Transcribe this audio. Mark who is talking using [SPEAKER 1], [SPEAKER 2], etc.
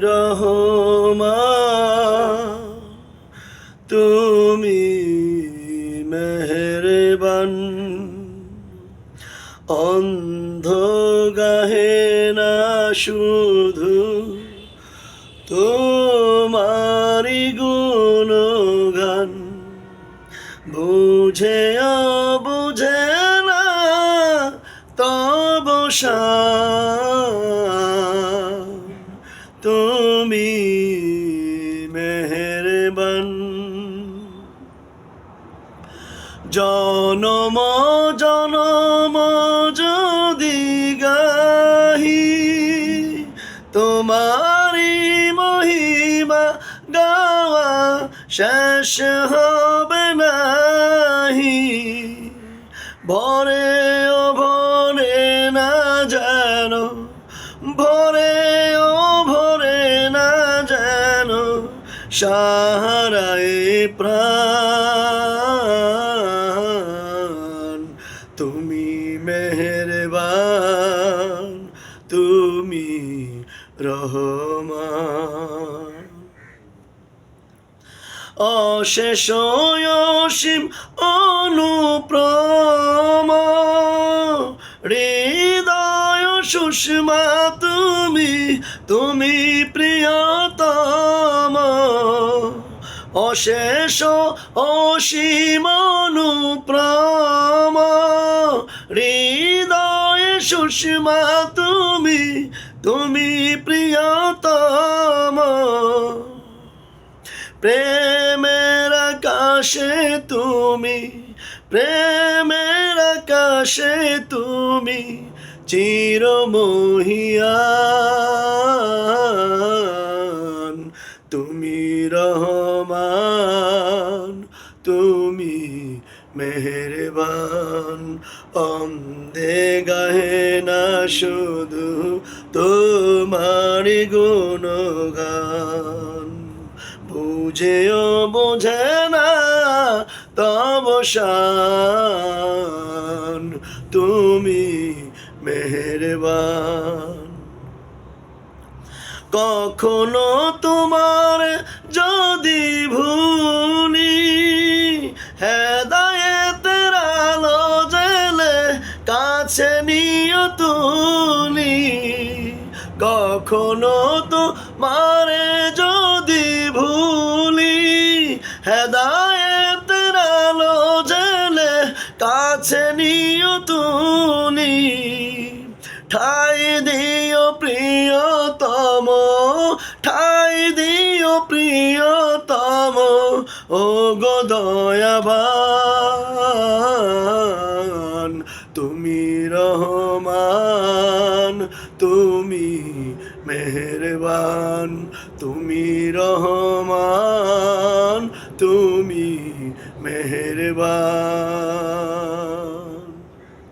[SPEAKER 1] রহমা তুমি মেহরবান। অন্ধ গাহে না শুধু তোমারি গুণগান। বুঝে বুঝে না তব মেহরবান জনম জনম যদি গাহি তোমারি মহিমা গাওয়া শেষ হবে নাহি। ভরে ও ভরে না যেন ভরে ও সাহারায় প্রাণ। তুমি মেহরবান তুমি রহমান। অশেষ অসীম অনুপ্রম হৃদয় সুষমা তুমি তুমি প্রিয়তম। অশেষ অসীম অনুপ্রম। হৃদয় সুষমা তুমি তুমি প্রিয়তম। প্রেমের আকাশে তুমি, প্রেমের আকাশে তুমি চিরমহিয়ান, তুমি রহমান, তুমি মেহরবান। অন্ধে গাহে না শুধু তোমার গুণগান। বুঝেও বোঝে না তবসান তুমি মেহরবান। কখনো তোমার যদি ভুলি হেদায়েতের আলো জেলে কাছে নিয়ে তুলি কখনো তোমারে যদি ভুলি হেদায়েতের আলো জেলে কাছে নিয়ে তুলি ঠাই দিও প্রিয়তম, ঠাই দিও প্রিয়তম ও গো তুমি রহমান, তুমি মেহরবান, তুমি রহমান, তুমি মেহরবান।